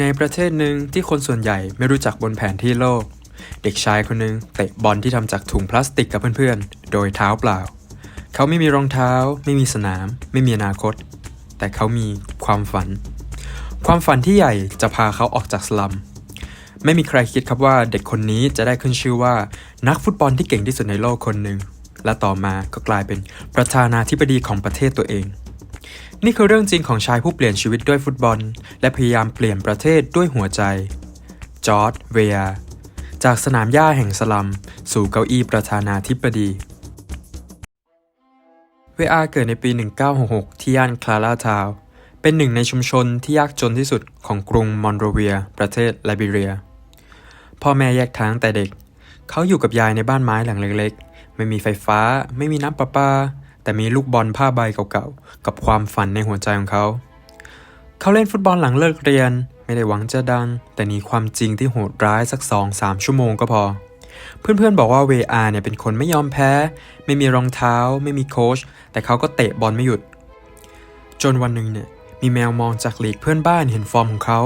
ในประเทศหนึ่งที่คนส่วนใหญ่ไม่รู้จักบนแผนที่โลก เด็กชายคนหนึ่งเตะบอลที่ทำจากถุงพลาสติกกับเพื่อนๆ โดยเท้าเปล่า เขาไม่มีรองเท้า ไม่มีสนาม ไม่มีอนาคต แต่เขามีความฝัน ความฝันที่ใหญ่จะพาเขาออกจากสลัม ไม่มีใครคิดครับว่าเด็กคนนี้จะได้ขึ้นชื่อว่า นักฟุตบอลที่เก่งที่สุดในโลกคนหนึ่งและต่อมาก็กลายเป็นประธานาธิบดีของประเทศตัวเอง นี่คือเรื่องจริงของชายผู้เปลี่ยนชีวิตด้วยฟุตบอล และพยายามเปลี่ยนประเทศด้วยหัวใจ จอร์ดเวียจากสนามหญ้าแห่งสลัม สู่เก้าอี้ประธานาธิบดี เวอาเกิดในปี 1966 ที่ย่านคลาราทาว เป็นหนึ่งในชุมชนที่ยากจนที่สุดของกรุงมอนโรเวีย ประเทศไลบีเรีย พ่อแม่แยกทางแต่เด็ก เขาอยู่กับยายในบ้านไม้หลังเล็กๆ ไม่มีไฟฟ้า ไม่มีน้ำประปา แต่มีลูกบอลผ้าใบเก่าๆ กับความฝันในหัวใจของเขา เขาเล่นฟุตบอลหลังเลิกเรียน ไม่ได้หวังจะดัง แต่หนีความจริงที่โหดร้ายสัก2-3ชั่วโมงก็พอ เพื่อนๆบอกว่าเวอาเนี่ยเป็นคนไม่ยอมแพ้ ไม่มีรองเท้า ไม่มีโค้ช แต่เขาก็เตะบอลไม่หยุด จนวันหนึ่งเนี่ยมีแมวมองจากหลีกเพื่อนบ้านเห็นฟอร์มของเขา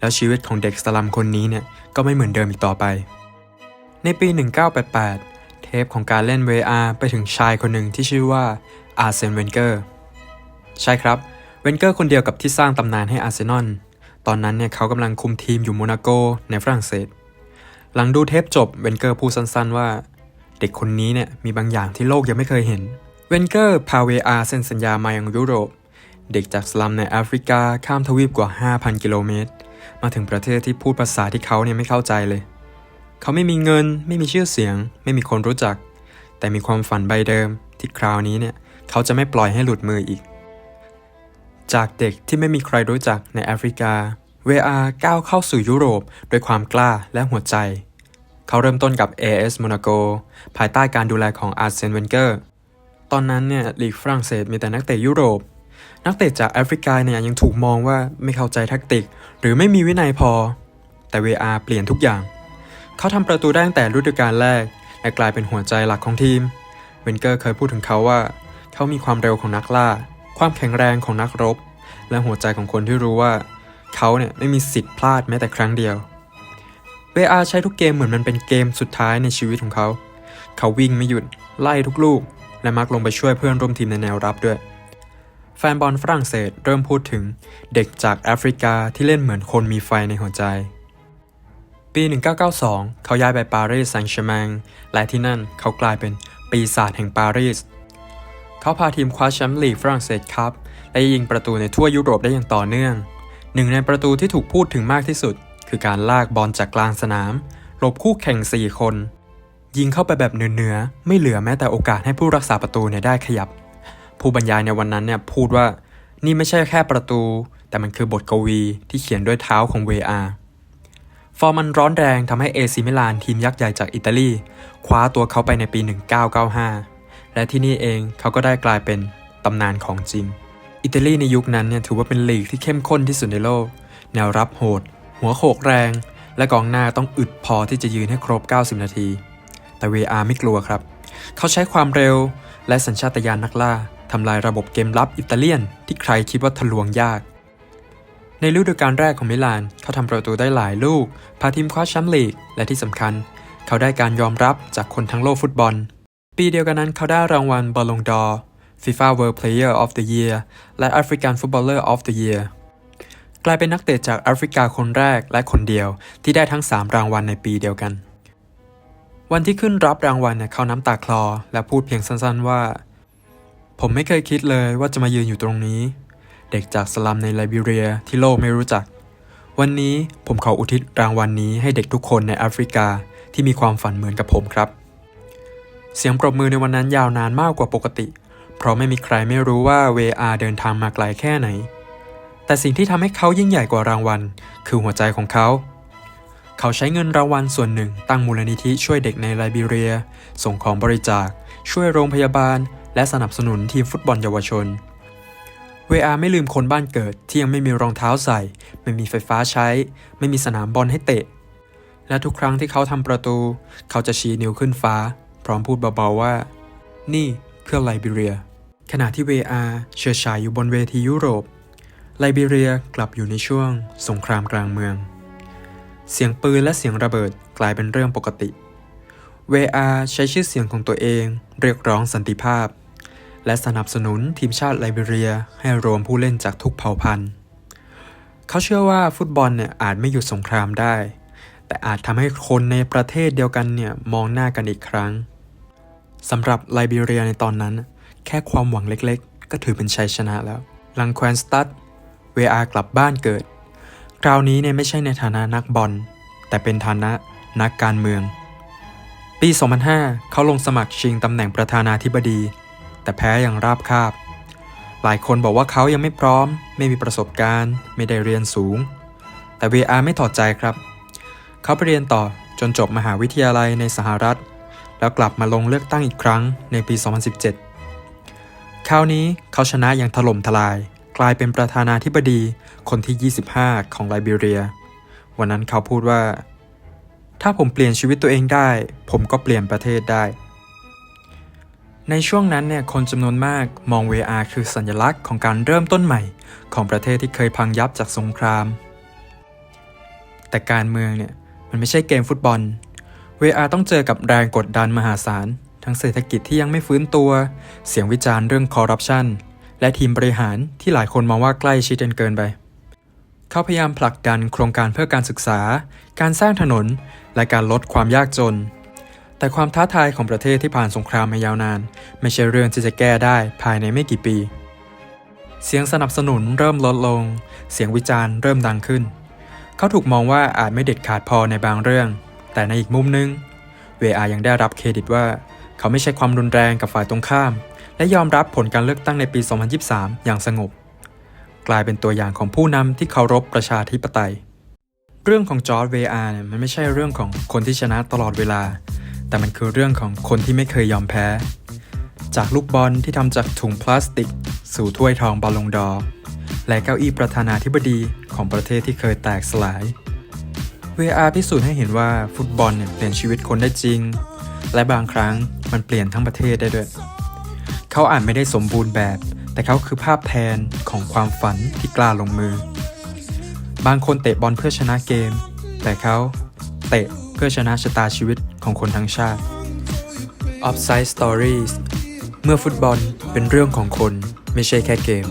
แล้วชีวิตของเด็กสลัมคนนี้เนี่ยก็ไม่เหมือนเดิมอีกต่อไป ในปี 1988 ปของการเล่น VR ไปถึงชายคนหนึ่งที่ชื่อว่าอาร์เซนเวนเกอร์ใช่ครับ เวนเกอร์คนเดียวกับที่สร้างตำนานให้อาร์เซนอลตอนนั้นเนี่ยเขากำลังคุมทีมอยู่โมนาโกในฝรั่งเศส หลังดูเทปจบเวนเกอร์พูดสั้นๆว่า เด็กคนนี้เนี่ยมีบางอย่างที่โลกยังไม่เคยเห็น เวนเกอร์พาเวอาเซ็นสัญญามายังยุโรป เด็กจากสลัมในแอฟริกาข้ามทวีปกว่า 5,000 กิโลเมตร มาถึงประเทศที่พูดภาษาที่เขาเนี่ยไม่เข้าใจเลย เขาไม่มีเงิน ไม่มีชื่อเสียง ไม่มีคนรู้จัก แต่มีความฝันใบเดิม ที่คราวนี้เนี่ย เขาจะไม่ปล่อยให้หลุดมืออีก จากเด็กที่ไม่มีใครรู้จักในแอฟริกา เวอาก้าวเข้าสู่ยุโรปด้วยความกล้าและหัวใจ เขาเริ่มต้นกับ AS Monaco ภายใต้การดูแลของอาร์เซนเวนเกอร์ ตอนนั้นเนี่ยลีกฝรั่งเศสมีแต่นักเตะยุโรป นักเตะจากแอฟริกาเนี่ยยังถูกมองว่าไม่เข้าใจแทคติก หรือไม่มีวินัยพอ แต่ VR เปลี่ยนทุกอย่าง เขาทำประตูได้ตั้งแต่ฤดูกาลแรก และกลายเป็นหัวใจหลักของทีม เวนเกอร์เคยพูดถึงเขาว่า เขามีความเร็วของนักล่า ความแข็งแรงของนักรบ และหัวใจของคนที่รู้ว่า เขาเนี่ยไม่มีสิทธิ์พลาดแม้แต่ครั้งเดียว VR ใช้ทุกเกมเหมือนมันเป็นเกมสุดท้ายในชีวิตของเขา เขาวิ่งไม่หยุด ไล่ทุกลูก และมักลงไปช่วยเพื่อนร่วมทีมในแนวรับด้วย แฟนบอลฝรั่งเศสเริ่มพูดถึงเด็กจากแอฟริกาที่เล่นเหมือนคนมีไฟในหัวใจ ปี 1992 เขาย้ายไปปารีสแซงต์แชร์แมงและที่นั่นเขากลายเป็นปีศาจแห่งปารีส เขาพาทีมคว้าแชมป์ลีกฝรั่งเศสครับ และยิงประตูในทั่วยุโรปได้อย่างต่อเนื่อง หนึ่งในประตูที่ถูกพูดถึงมากที่สุด คือการลากบอลจากกลางสนาม หลบคู่แข่ง 4 คน ยิงเข้าไปแบบเนื้อๆไม่เหลือแม้แต่โอกาสให้ผู้รักษาประตูเนี่ยได้ขยับ ผู้บรรยายในวันนั้นเนี่ยพูดว่านี่ไม่ใช่แค่ประตู แต่มันคือบทกวีที่เขียนด้วยเท้าของ VR ฟอร์มมันร้อนแรงทำให้เอซิมิลานทีมยักษ์ใหญ่จากอิตาลี คว้าตัวเขาไปในปี 1995 และที่นี่เองเขาก็ได้กลายเป็นตำนานของจริง อิตาลีในยุคนั้นเนี่ยถือว่าเป็นลีกที่เข้มข้นที่สุดในโลก แนวรับโหด หัวโขกแรง และกองหน้าต้องอึดพอที่จะยืนให้ครบ 90 นาที แต่ VR ไม่กลัวครับ เขาใช้ความเร็วและสัญชาตญาณนักล่าทำลายระบบเกมลับอิตาเลียนที่ใครคิดว่าทะลวงยาก ในฤดูกาลแรกของมิลาน เขาทำประตูได้หลายลูก พาทีมคว้าแชมป์ลีก และที่สำคัญ เขาได้การยอมรับจากคนทั้งโลกฟุตบอล ปีเดียวกันนั้นเขาได้รางวัลบอลลงดอร์ FIFA World Player of the Year และ African Footballer of the Year กลายเป็นนักเตะจากแอฟริกาคนแรกและคนเดียวที่ได้ทั้ง 3 รางวัลในปีเดียวกัน วันที่ขึ้นรับรางวัลเนี่ยเขาน้ำตาคลอ และพูดเพียงสั้นๆว่า ผมไม่เคยคิดเลยว่าจะมายืนอยู่ตรงนี้ เด็กจากสลัมในไลบีเรียที่โลกไม่รู้จัก วันนี้ผมขออุทิศรางวัลนนี้ให้เด็กทุกคนในแอฟริกาที่มีความฝันเหมือนกับผมครับ เสียงปรบมือในวันนั้นยาวนานมากกว่าปกติ เพราะไม่มีใครไม่รู้ว่าเวอาเดินทางมาไกลแค่ไหน แต่สิ่งที่ทำให้เขายิ่งใหญ่กว่ารางวัล คือหัวใจของเขาเขาใช้เงินรางวัลส่วนหนึ่งตั้งมูลนิธิช่วยเด็กในไลบีเรีย ส่งของบริจาค ช่วยโรงพยาบาล และสนับสนุนทีมฟุตบอลเยาวชน เวอาไม่ลืมคนบ้านเกิดที่ยังไม่มีรองเท้าใส่ ไม่มีไฟฟ้าใช้ ไม่มีสนามบอลให้เตะ และทุกครั้งที่เขาทำประตู เขาจะชี้นิ้วขึ้นฟ้า พร้อมพูดเบาๆว่า นี่เพื่อไลบีเรีย ขณะที่ VR เชิดฉายอยู่บนเวทียุโรป ไลบีเรียกลับอยู่ในช่วง สงครามกลางเมือง เสียงปืนและเสียงระเบิดกลายเป็นเรื่องปกติ VR ใช้ชื่อเสียงของตัวเอง เรียกร้องสันติภาพ และสนับสนุนทีมชาติไลบีเรียให้รวมผู้เล่นจากทุกเผ่าพันธุ์ เขาเชื่อว่าฟุตบอลเนี่ยอาจไม่หยุดสงครามได้ แต่อาจทำให้คนในประเทศเดียวกันเนี่ยมองหน้ากันอีกครั้งสำหรับไลบีเรียในตอนนั้น แค่ความหวังเล็กๆ ก็ถือเป็นชัยชนะแล้วหลังแควนสตัดเวอากลับบ้านเกิด คราวนี้เนี่ยไม่ใช่ในฐานะนักบอล แต่เป็นฐานะนักการเมือง ปี 2005 เขาลงสมัครชิงตำแหน่งประธานาธิบดี แต่แพ้อย่างราบคาบ หลายคนบอกว่าเขายังไม่พร้อม ไม่มีประสบการณ์ ไม่ได้เรียนสูง แต่ VR ไม่ถอดใจครับ เขาไปเรียนต่อจนจบมหาวิทยาลัยในสหรัฐ แล้วกลับมาลงเลือกตั้งอีกครั้งในปี 2017 คราวนี้เขาชนะอย่างถล่มทลาย กลายเป็นประธานาธิบดีคนที่ 25 ของไลบีเรีย วันนั้นเขาพูดว่า ถ้าผมเปลี่ยนชีวิตตัวเองได้ ผมก็เปลี่ยนประเทศได้ ในช่วงนั้นเนี่ยคนจำนวนมากมอง VR คือสัญลักษณ์ของการเริ่มต้นใหม่ ของประเทศที่เคยพังยับจากสงคราม แต่การเมืองเนี่ยมันไม่ใช่เกมฟุตบอล VR ต้องเจอกับแรงกดดันมหาศาล ทั้งเศรษฐกิจที่ยังไม่ฟื้นตัว เสียงวิจารณ์เรื่องคอร์รัปชันและทีมบริหารที่หลายคนมองว่าใกล้ชิดกันเกินไป เขาพยายามผลักดันโครงการเพื่อการศึกษา การสร้างถนน และการลดความยากจน แต่ความท้าทายของประเทศที่ผ่านสงครามมายาวนาน ไม่ใช่เรื่องที่จะแก้ได้ภายในไม่กี่ปี เสียงสนับสนุนเริ่มลดลง เสียงวิจารณ์เริ่มดังขึ้น เขาถูกมองว่าอาจไม่เด็ดขาดพอในบางเรื่อง แต่ในอีกมุมนึง เวอายังได้รับเครดิตว่า เขาไม่ใช่ความรุนแรงกับฝ่ายตรงข้าม และยอมรับผลการเลือกตั้งในปี 2023 อย่างสงบ กลายเป็นตัวอย่างของผู้นำที่เคารพประชาธิปไตยเรื่องของจอร์ดเวอาเนี่ยมันไม่ใช่เรื่องของคนที่ชนะตลอดเวลา แต่มันคือเรื่องของคนที่ไม่เคยยอมแพ้ จากลูกบอลที่ทำจากถุงพลาสติก สู่ถ้วยทองบอลลงดอ และเก้าอี้ประธานาธิบดีของประเทศที่เคยแตกสลาย VR พิสูจน์ให้เห็นว่าฟุตบอลเนี่ยเปลี่ยนชีวิตคนได้จริง และบางครั้งมันเปลี่ยนทั้งประเทศได้ด้วย เขาอาจไม่ได้สมบูรณ์แบบ แต่เขาคือภาพแทนของความฝันที่กล้าลงมือ บางคนเตะบอลเพื่อชนะเกม แต่เขาเตะ พื่อชนะชะตาชีวิตของคนทั้งชาติ Offside Stories เมื่อฟุตบอลเป็นเรื่องของคนไม่ใช่แค่เกม